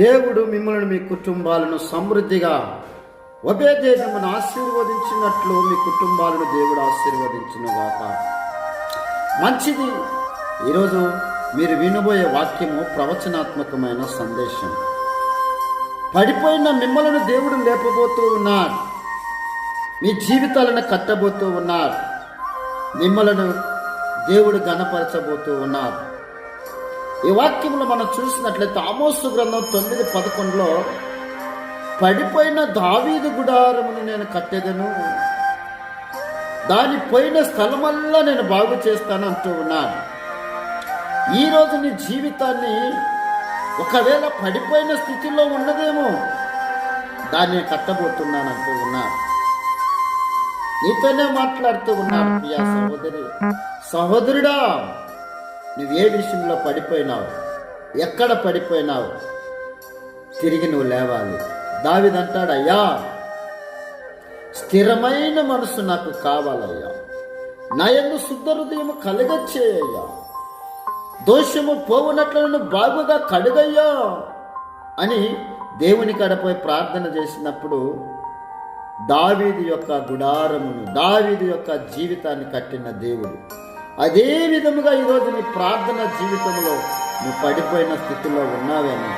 దేవుడు మిమ్మల్ని మీ కుటుంబాలను సమృద్ధిగా ఒబేదేశమును ఆశీర్వదించినట్లు మీ కుటుంబాలను దేవుడు ఆశీర్వదించిన గాక మంచిది. ఈరోజు మీరు వినబోయే వాక్యము ప్రవచనాత్మకమైన సందేశం. పడిపోయిన మిమ్మల్ని దేవుడు లేపబోతూ ఉన్నాడు మీ జీవితాలను కట్టబోతూ ఉన్నారు. మిమ్మలను దేవుడు గణపరచబోతూ ఉన్నారు. ఈ వాక్యంలో మనం చూసినట్లయితే ఆమోసు గ్రంథం తొమ్మిది పదకొండులో పడిపోయిన దావీదు గుడారమును నేను కట్టేదను. దాని పోయిన స్థలమల్లా నేను బాగు చేస్తాను అంటూ ఉన్నాను ఈరోజు నీ జీవితాన్ని ఒకవేళ పడిపోయిన స్థితిలో ఉన్నదేమో దాన్ని కట్టబోతున్నాను అంటూ ఉన్నాను. నీతోనే మాట్లాడుతూ ఉన్నాను ప్రియా సహోదరి సహోదరుడా నువ్వు ఏ విషయంలో పడిపోయినావు? ఎక్కడ పడిపోయినావు? తిరిగి నువ్వు లేవాలి. దావిదంటాడు అయ్యా స్థిరమైన మనసు నాకు కావాలయ్యా. నా ఎందు శుద్ధ హృదయం కలగచ్చేయ్యా దోషము పోవునట్లు బాగుగా కడుగయ్యా అని దేవుని కడపై ప్రార్థన చేసినప్పుడు దావీది యొక్క గుడారమును దావీది యొక్క జీవితాన్ని కట్టిన దేవుడు అదే విధముగా ఈరోజు నీ ప్రార్థన జీవితంలో నువ్వు పడిపోయిన స్థితిలో ఉన్నావేమో.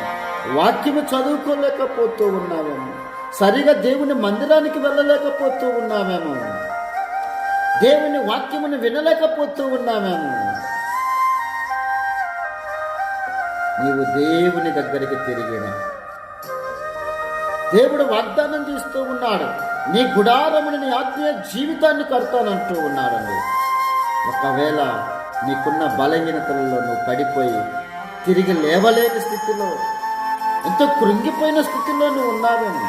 వాక్యము చదువుకోలేకపోతూ ఉన్నావేమో. సరిగా దేవుని మందిరానికి వెళ్ళలేకపోతూ ఉన్నామేమో దేవుని వాక్యమును వినలేకపోతూ ఉన్నామేమో నీవు దేవుని దగ్గరికి తిరిగిన. దేవుడు వాగ్దానం చేస్తూ ఉన్నాడు. నీ గుడారముని నీ ఆత్మీయ జీవితాన్ని కడతానంటూ ఉన్నాడండి. ఒకవేళ నీకున్న బలహీనతలలో నువ్వు పడిపోయి తిరిగి లేవలేని స్థితిలో ఎంతో కృంగిపోయిన స్థితిలో నువ్వు ఉన్నావేమో.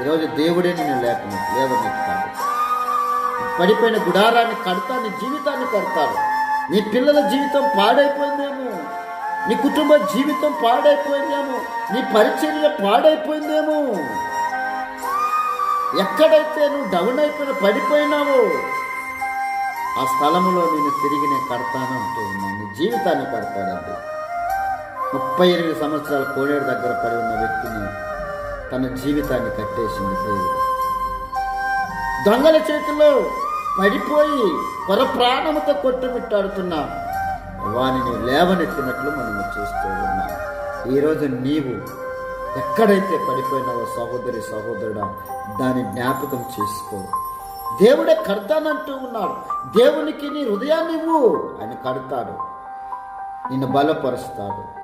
ఈరోజు దేవుడే నేను లేపను లేవనెత్తాడు పడిపోయిన గుడారాన్ని కడతా నీ జీవితాన్ని కడతాడు. నీ పిల్లల జీవితం పాడైపోయిందేమో నీ కుటుంబ జీవితం పాడైపోయిందేమో నీ పరిచర్య పాడైపోయిందేమో. ఎక్కడైతే నువ్వు డౌన్ అయిపోయిన పడిపోయినావో ఆ స్థలములో నేను తిరిగి నేను కడతాను అంటూ ఉన్నాను జీవితాన్ని కడతాడండి ముప్పై ఎనిమిది సంవత్సరాల కోనేరు దగ్గర పడి ఉన్న వ్యక్తిని తన జీవితాన్ని కట్టేసింది దేవుడు. దొంగల చేతిలో పడిపోయి కొర ప్రాణముతో కొట్టుమిట్టాడుతున్న వానిని లేవనెత్తినట్లు మనము చూస్తూ ఉన్నాం. ఈరోజు నీవు ఎక్కడైతే పడిపోయినావో సహోదరి సహోదరుడా దాని జ్ఞాపకం చేసుకో. దేవుడే కడతానంటూ ఉన్నాడు. దేవునికి నీ హృదయాన్ని ఇవ్వు. ఆయన కడతాడు. నిన్ను బలపరుస్తాడు.